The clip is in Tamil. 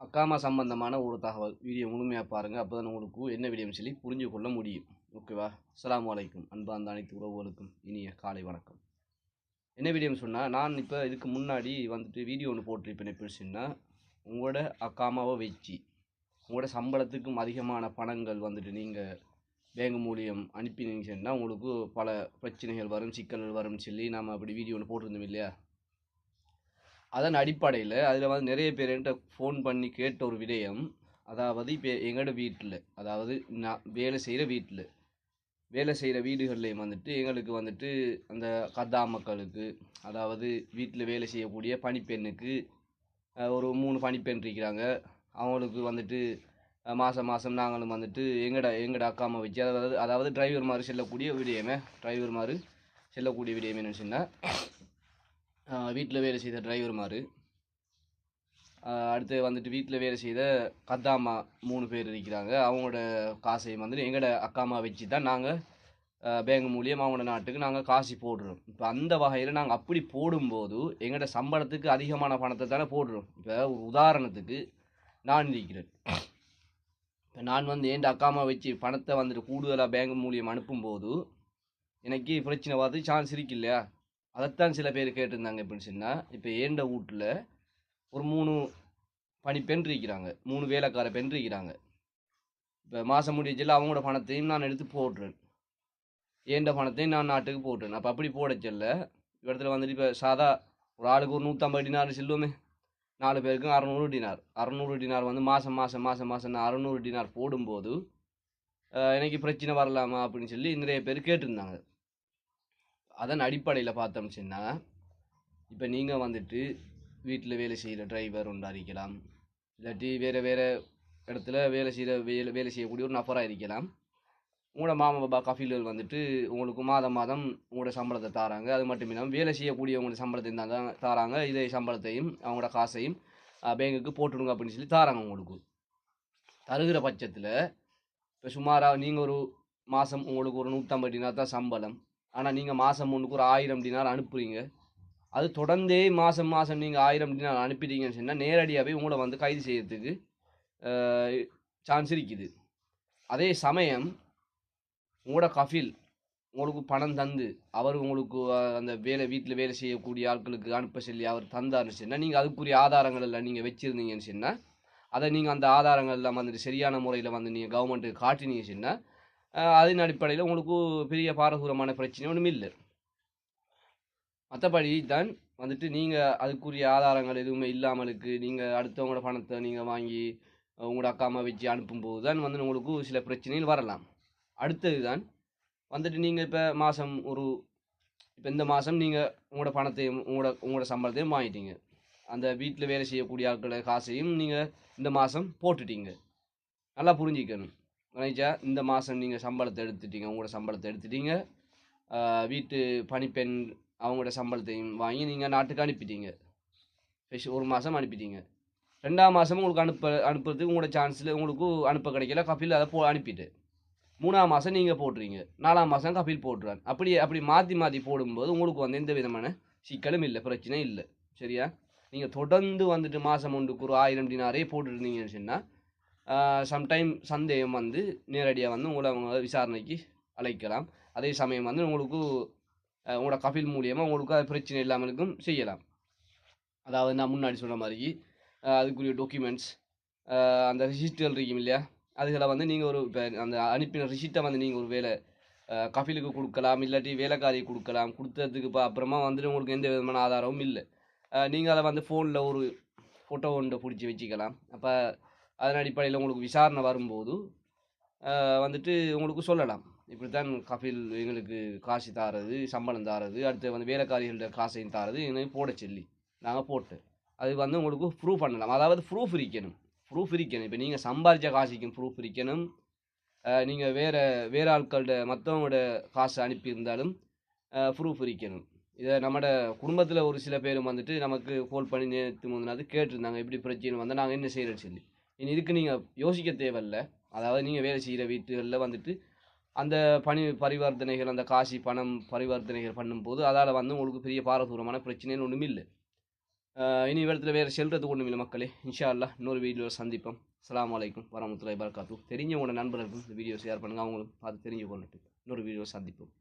அக்காமா சம்பந்தமான ஒரு தகவல் வீடியோ முழுமையாக பாருங்கள் அப்போ தான் உங்களுக்கு என்ன வீடியோன்னு சொல்லி புரிஞ்சு கொள்ள முடியும் ஓகேவா அஸ்லாம் அலைக்கும் அன்பார்ந்த அனைத்து உறவுகளுக்கும் இனிய காலை வணக்கம். என்ன வீடியோன்னு சொன்னால் நான் இப்போ இதுக்கு முன்னாடி வந்துட்டு வீடியோ ஒன்று போட்டிருப்பேன் எப்படி சொன்னால் உங்களோட அக்காமாவை வச்சு உங்களோட சம்பளத்துக்கும் அதிகமான பணங்கள் வந்துட்டு நீங்கள் பேங்க் மூலியம் அனுப்பினீங்க சொன்னால் உங்களுக்கு பல பிரச்சனைகள் வரும் சிக்கல்கள் வரும்னு சொல்லி நாம் அப்படி வீடியோ ஒன்று போட்டிருந்தோம் இல்லையா? அதன் அடிப்படையில் அதில் வந்து நிறைய பேர் என்கிட்ட ஃபோன் பண்ணி கேட்ட ஒரு விடயம். அதாவது இப்போ எங்களோட வீட்டில் அதாவது நான் வேலை செய்கிற வீட்டில் வேலை செய்கிற வீடுகள்லேயும் வந்துட்டு எங்களுக்கு வந்துட்டு அந்த கதா மக்களுக்கு அதாவது வீட்டில் வேலை செய்யக்கூடிய பணிப்பெண்ணுக்கு ஒரு மூணு பணிப்பெண் இருக்கிறாங்க. அவங்களுக்கு வந்துட்டு மாதம் மாதம் நாங்களும் வந்துட்டு எங்கட எங்கட அக்காமை வச்சு அதாவது அதாவது டிரைவர் மாதிரி செல்லக்கூடிய விடயமே டிரைவர் மாதிரி செல்லக்கூடிய விடயம் என்னன்னு சொன்னால் வீட்டில் வேலை செய்த டிரைவர் அடுத்து வந்துட்டு வீட்டில் வேலை செய்த கத்தாம்மா மூணு பேர் இருக்கிறாங்க. அவங்களோட காசையும் வந்துட்டு எங்களோட அக்காமா வச்சு தான் நாங்கள் பேங்க் மூலியம் அவங்களோட நாட்டுக்கு நாங்கள் காசு போடுறோம். இப்போ அந்த வகையில் நாங்கள் அப்படி போடும்போது எங்களோட சம்பளத்துக்கு அதிகமான பணத்தை தானே போடுறோம். இப்போ ஒரு உதாரணத்துக்கு நான் இருக்கிறேன். இப்போ நான் வந்து என் அக்காமா வச்சு பணத்தை வந்துட்டு கூடுதலாக பேங்க் மூலியம் அனுப்பும்போது எனக்கு பிரச்சனை பார்த்து சான்ஸ் இருக்கு இல்லையா? அதைத்தான் சில பேர் கேட்டிருந்தாங்க எப்படின்னு சொன்னால் இப்போ ஏண்ட வீட்டில் ஒரு மூணு பணி பெண் இருக்கிறாங்க. மூணு வேலைக்கார பெண் இருக்கிறாங்க. இப்போ மாதம் முடியச்சில் அவங்களோட பணத்தையும் நான் எடுத்து போடுறேன். ஏண்ட பணத்தையும் நான் நாட்டுக்கு போட்டுறேன் அப்போ அப்படி போட சொல்ல இடத்துல வந்துட்டு இப்போ சாதா ஒரு ஆளுக்கு ஒரு நூற்றம்பது டினார் செல்லுவோமே. நாலு பேருக்கும் அறநூறு டினார். அறநூறு டினார் வந்து மாதம் மாதம் மாதம் மாதம் நான் அறநூறு டினார் போடும்போது எனக்கு பிரச்சனை வரலாமா அப்படின்னு சொல்லி நிறைய பேர் கேட்டிருந்தாங்க. அதன் அடிப்படையில் பார்த்தோம் சொன்னால் இப்போ நீங்கள் வந்துட்டு வீட்டில் வேலை செய்கிற டிரைவர் ஒன்றாக இருக்கலாம். இல்லாட்டி வேறு வேறு இடத்துல வேலை செய்கிற வேலை வேலை செய்யக்கூடிய ஒரு நபராக இருக்கலாம். உங்களோட மாமா பாபா கஃபீல்கள் வந்துட்டு உங்களுக்கு மாதம் மாதம் உங்களோட சம்பளத்தை தராங்க. அது மட்டும் இல்லாமல் வேலை செய்யக்கூடியவங்களோட சம்பளத்தை தான் தராங்க. இதே சம்பளத்தையும் அவங்களோட காசையும் பேங்குக்கு போட்டுடுங்க அப்படின்னு சொல்லி தராங்க உங்களுக்கு. தருகிற பட்சத்தில் இப்போ சுமாராக நீங்கள் ஒரு மாதம் உங்களுக்கு ஒரு நூற்றம்பது தான் சம்பளம். ஆனால் நீங்கள் மாதம் ஒன்றுக்கு ஒரு ஆயிரம் டினார் அனுப்புறீங்க. அது தொடர்ந்தே மாதம் மாதம் நீங்கள் ஆயிரம் டினார் அனுப்பிட்டீங்கன்னு சொன்னால் நேரடியாகவே உங்களை வந்து கைது செய்யறதுக்கு சான்ஸ் இருக்குது. அதே சமயம் உங்களோட கஃபில் உங்களுக்கு பணம் தந்து அவர் உங்களுக்கு அந்த வேலை வீட்டில் வேலை செய்யக்கூடிய ஆட்களுக்கு அனுப்ப சொல்லி அவர் தந்தாருன்னு சொன்னால் நீங்கள் அதுக்குரிய ஆதாரங்கள் எல்லாம் நீங்கள் வச்சுருந்தீங்கன்னு சொன்னால் அதை நீங்கள் அந்த ஆதாரங்கள் எல்லாம் வந்துட்டு சரியான முறையில் வந்து நீங்கள் கவர்மெண்ட்டுக்கு காட்டினீங்க சொன்னால் அதன் அடிப்படையில் உங்களுக்கு பெரிய பாரசூரமான பிரச்சனை ஒன்றும் இல்லை. மற்றபடி தான் வந்துட்டு நீங்கள் அதுக்குரிய ஆதாரங்கள் எதுவுமே இல்லாமலுக்கு நீங்கள் அடுத்தவங்களோட பணத்தை நீங்கள் வாங்கி உங்களோட அக்கா அம்மா வச்சு அனுப்பும்போது தான் வந்து உங்களுக்கு சில பிரச்சனைகள் வரலாம். அடுத்தது தான் வந்துட்டு நீங்கள் இப்போ மாதம் ஒரு இப்போ இந்த மாதம் நீங்கள் உங்களோட பணத்தையும் உங்களோட உங்களோட சம்பளத்தையும் வாங்கிட்டீங்க. அந்த வீட்டில் வேலை செய்யக்கூடிய ஆட்களை காசையும் நீங்கள் இந்த மாதம் போட்டுட்டீங்க. நல்லா புரிஞ்சிக்கணும். நினைச்சா இந்த மாதம் நீங்கள் சம்பளத்தை எடுத்துட்டீங்க உங்களோட சம்பளத்தை எடுத்துட்டீங்க. வீட்டு பணிப்பெண் அவங்களோட சம்பளத்தையும் வாங்கி நீங்கள் நாட்டுக்கு அனுப்பிட்டீங்க. ஃபிஷ் ஒரு மாதம் அனுப்பிட்டீங்க. ரெண்டாம் மாதம் உங்களுக்கு அனுப்ப அனுப்புறதுக்கு உங்களோட சான்ஸில் உங்களுக்கு அனுப்ப கிடைக்கல கபில் அதை போ அனுப்பிட்டு. மூணாம் மாதம் நீங்கள் போட்டுறீங்க. நாலாம் மாதம் கபில் போட்டுறான் அப்படி அப்படி மாற்றி மாற்றி போடும்போது உங்களுக்கு வந்து எந்த விதமான சிக்கலும் இல்லை பிரச்சனையும் இல்லை. சரியா? நீங்கள் தொடர்ந்து வந்துட்டு மாதம் ஒன்றுக்கு ஒரு ஆயிரம் டினாரே போட்டுருந்தீங்கன்னு சொன்னால் சம்டைம் சந்தேகம் வந்து நேரடியாக வந்து உங்களை அவங்க விசாரணைக்கு அழைக்கலாம். அதே சமயம் வந்து உங்களுக்கு உங்களோட கபில் மூலியமாக உங்களுக்கு அது பிரச்சனை இல்லாமல் இருக்கும் செய்யலாம். அதாவது நான் முன்னாடி சொன்ன மாதிரி அதுக்குரிய டாக்குமெண்ட்ஸ் அந்த ரிசிப்ட்கள் இருக்கும் இல்லையா? அதுகளை வந்து நீங்கள் ஒரு இப்போ அந்த அனுப்பின ரிசிப்டை வந்து நீங்கள் ஒரு வேலை கபிலுக்கு கொடுக்கலாம் இல்லாட்டி வேலைக்காரி கொடுக்கலாம். கொடுத்ததுக்கு இப்போ அப்புறமா வந்துட்டு உங்களுக்கு எந்த விதமான ஆதாரமும் இல்லை. நீங்கள் அதை வந்து ஃபோனில் ஒரு ஃபோட்டோ ஒன்று பிடிச்சி வச்சுக்கலாம். அப்போ அதன் அடிப்படையில் உங்களுக்கு விசாரணை வரும்போது வந்துட்டு உங்களுக்கு சொல்லலாம். இப்படித்தான் கபில் எங்களுக்கு காசு தாரது சம்பளம் தாரது அடுத்து வந்து வேலைக்காரிகளோட காசையும் தாரது எங்களுக்கு போட சொல்லி நாங்கள் போட்டு அது வந்து உங்களுக்கு ப்ரூஃப் பண்ணலாம். அதாவது ப்ரூஃப் இருக்கணும். ப்ரூஃப் இருக்கணும். இப்போ நீங்கள் சம்பாதிச்ச காசுக்கும் ப்ரூஃப் இருக்கணும். நீங்கள் வேறு வேறு ஆட்களோட மற்றவங்களோட காசு அனுப்பியிருந்தாலும் ப்ரூஃப் இருக்கணும். இதை நம்மட குடும்பத்தில் ஒரு சில பேரும் வந்துட்டு நமக்கு கால் பண்ணி நேற்று முந்தினாது கேட்டிருந்தாங்க. எப்படி பிரச்சனை வந்தால் நாங்கள் என்ன செய்கிறோம் சொல்லி. இனி இதுக்கு நீங்கள் யோசிக்க தேவையில்ல. அதாவது நீங்கள் வேலை செய்கிற வீட்டுகளில் வந்துட்டு அந்த பணி பரிவர்த்தனைகள் அந்த காசி பணம் பரிவர்த்தனைகள் பண்ணும்போது அதால் வந்து உங்களுக்கு பெரிய பாரதூரமான பிரச்சனைன்னு ஒன்றும் இல்லை. இனி இடத்துல வேறு செல்கிறதுக்கு ஒன்றும் இல்லை மக்களே. இன்ஷா அல்லா இன்னொரு வீடியோவில் சந்திப்போம். அலாம் வலைக்கும் வரமத்துல்லாஹி வரகாத்து தெரிஞ்சவங்களோட நண்பர்களுக்கும் இந்த வீடியோ ஷேர் பண்ணுங்கள் அவங்களும் பார்த்து தெரிஞ்சு கொண்டுட்டு இன்னொரு வீடியோ சந்திப்போம்.